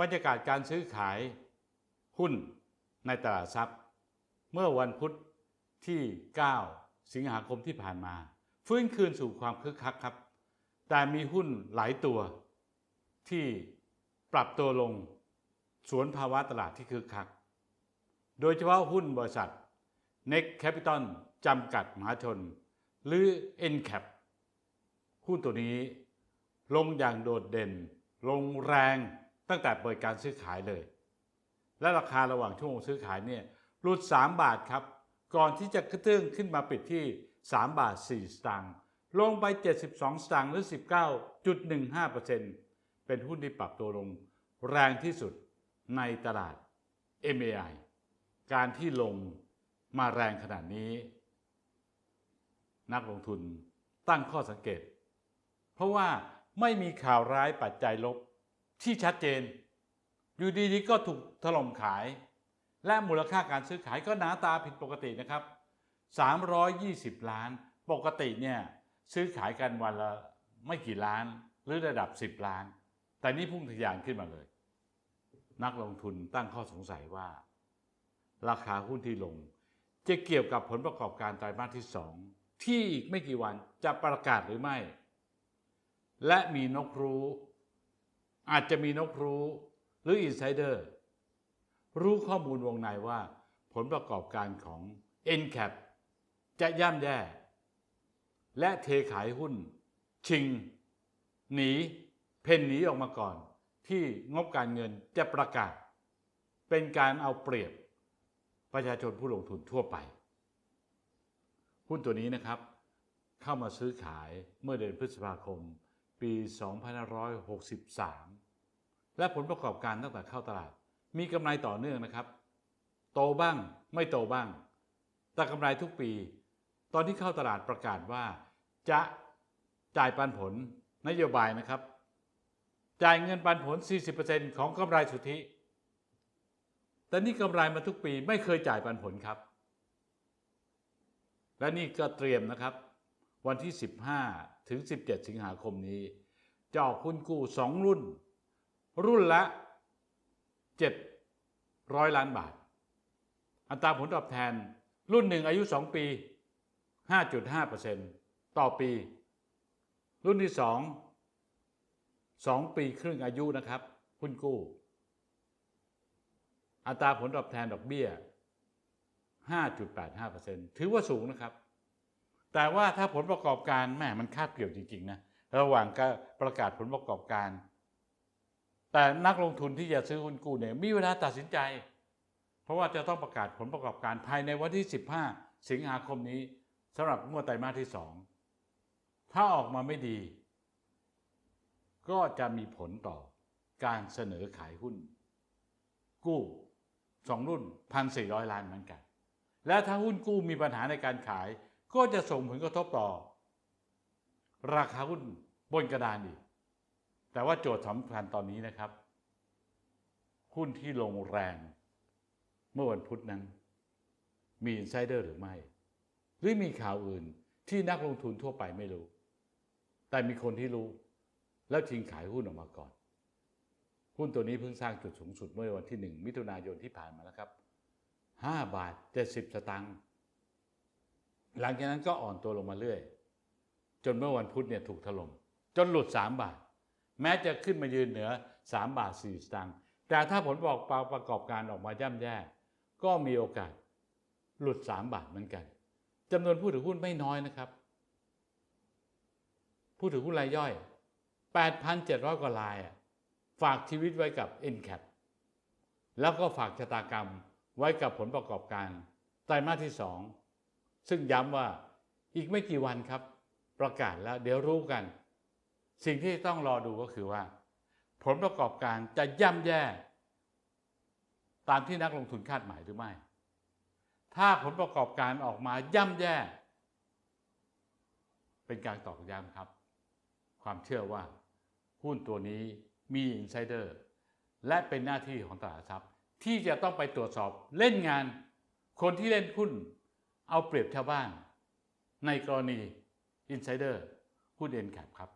บรรยากาศการซื้อขายหุ้นในตลาดทรัพย์ เมื่อวันพุธที่ 9 สิงหาคมที่ผ่านมา ฟื้นคืนสู่ความคึกคักครับ แต่มีหุ้นหลายตัวที่ปรับตัวลงสวนภาวะตลาดที่คึกคัก โดยเฉพาะหุ้นบริษัท Next Capital จำกัดมหาชน หรือ NCAP หุ้นตัวนี้ลงอย่างโดดเด่น ลงแรง ตั้งแต่เปิดการซื้อขายเลย และราคาระหว่างช่วงซื้อขายเนี่ยรุด 3 บาทครับ ก่อนที่จะกระเตื้องขึ้นมาปิดที่ 3 บาท 4 สตางค์ลงไป 72 สตางค์หรือ 19.15%เป็นหุ้นที่ปรับตัวลงแรงที่สุดในตลาด MAI การที่ลงมาแรงขนาดนี้ นักลงทุนตั้งข้อสังเกต เพราะว่าไม่มีข่าวร้ายปัจจัยลบ ที่ชัดเจน อยู่ดีๆก็ถูกถล่มขาย และมูลค่าการซื้อขายก็หนาตาผิดปกตินะครับ 320 ล้าน ปกติเนี่ยซื้อขายกันวันละไม่กี่ล้าน หรือระดับ 10 ล้าน แต่นี่พุ่งทะยานขึ้นมาเลย นักลงทุนตั้งข้อสงสัยว่า ราคาหุ้นที่ลง จะเกี่ยวกับผลประกอบการไตรมาสที่ 2 ที่อีกไม่กี่วันจะประกาศหรือไม่ และมีนกรู้ อาจจะมีนกรู้หรืออินไซเดอร์รู้ข้อมูลวงในว่า ผลประกอบการของ NCAP จะย่ำแย่ และเทขายหุ้น ชิง หนี เพ่นหนีออกมาก่อน ที่งบการเงินจะประกาศ เป็นการเอาเปรียบประชาชนผู้ลงทุนทั่วไป หุ้นตัวนี้นะครับ เข้ามาซื้อขายเมื่อเดือนพฤษภาคม ปี 2563 และผลประกอบการตั้งแต่เข้าตลาด มีกำไรต่อเนื่องนะครับ โตบ้างไม่โตบ้าง แต่กำไรทุกปี ตอนที่เข้าตลาดประกาศว่า จะจ่ายปันผลนโยบายนะครับ จ่ายเงินปันผล 40%ของกำไรสุทธิ แต่นี่กำไรมาทุกปีไม่เคยจ่ายปันผลครับ และนี่ก็เตรียมนะครับ วันที่ 15 ถึง 17 สิงหาคมนี้จะออกหุ้นกู้ 2 รุ่น รุ่นละ 700 ล้านบาท อัตราผลตอบแทน รุ่นหนึ่งอายุ 2 ปี 5.5%ต่อปี รุ่นที่ 2 2 ปีครึ่งอายุนะครับหุ้นกู้ อัตราผลตอบแทนดอกเบี้ย 5.85%ถือว่าสูงนะครับ แต่ว่าถ้าผลประกอบการแหมมันคาดเกี่ยวจริงๆนะระหว่างการประกาศผลประกอบการ แต่นักลงทุนที่จะซื้อหุ้นกู้เนี่ยมีเวลาตัดสินใจ เพราะว่าจะต้องประกาศผลประกอบการภายในวันที่ 15 สิงหาคมนี้สำหรับงวดไตรมาสที่2ถ้าออกมาไม่ดี ก็จะมีผลต่อการเสนอขายหุ้น กู้สองรุ่น 1,400 ล้านเหมือนกัน และถ้าหุ้นกู้มีปัญหาในการขาย ก็จะส่งผลกระทบต่อ ราคาหุ้นบนกระดานอีก แต่ว่าโจทย์สำคัญตอนนี้นะครับ หุ้นที่ลงแรง เมื่อวันพุธนั้น มีอินไซเดอร์หรือไม่ หรือมีข่าวอื่นที่นักลงทุนทั่วไปไม่รู้ แต่มีคนที่รู้ แล้วทิ้งขายหุ้นออกมาก่อน หุ้นตัวนี้เพิ่งสร้างจุดสูงสุดเมื่อวันที่ 1 มิถุนายนที่ผ่านมาแล้วครับ 5 บาท 70 สตางค์ หลังจากนั้นก็อ่อนตัวลงมาเรื่อย จนเมื่อวันพุธเนี่ยถูกถล่มจนหลุด 3 บาท แม้จะขึ้นมายืนเหนือ 3 บาท 4 สตางค์แต่ถ้าผลบอกประกอบการออกมาย่ำแย่ ก็มีโอกาสหลุด 3 บาทเหมือนกันจำนวนผู้ถือหุ้นไม่น้อยนะครับ ผู้ถือหุ้นรายย่อย 8,700 กว่าราย ฝากชีวิตไว้กับ NCAP แล้วก็ฝากชะตากรรมไว้กับผลประกอบการไตรมาสที่ 2 ซึ่งย้ำว่าอีกไม่กี่วันครับ ประกาศแล้วเดี๋ยวรู้กัน สิ่งที่ต้องรอดูก็คือว่า ผลประกอบการจะย่ำแย่ ตามที่นักลงทุนคาดหมายหรือไม่ ถ้าผลประกอบการออกมาย่ำแย่ เป็นการตอกย้ำครับ ความเชื่อว่าหุ้นตัวนี้มีอินไซเดอร์และเป็นหน้าที่ของตลาดทรัพย์ ที่จะต้องไปตรวจสอบเล่นงาน คนที่เล่นหุ้น เอาเปรียบชาวบ้าน ในกรณีอินไซเดอร์หุ้นเอ็นแคปครับ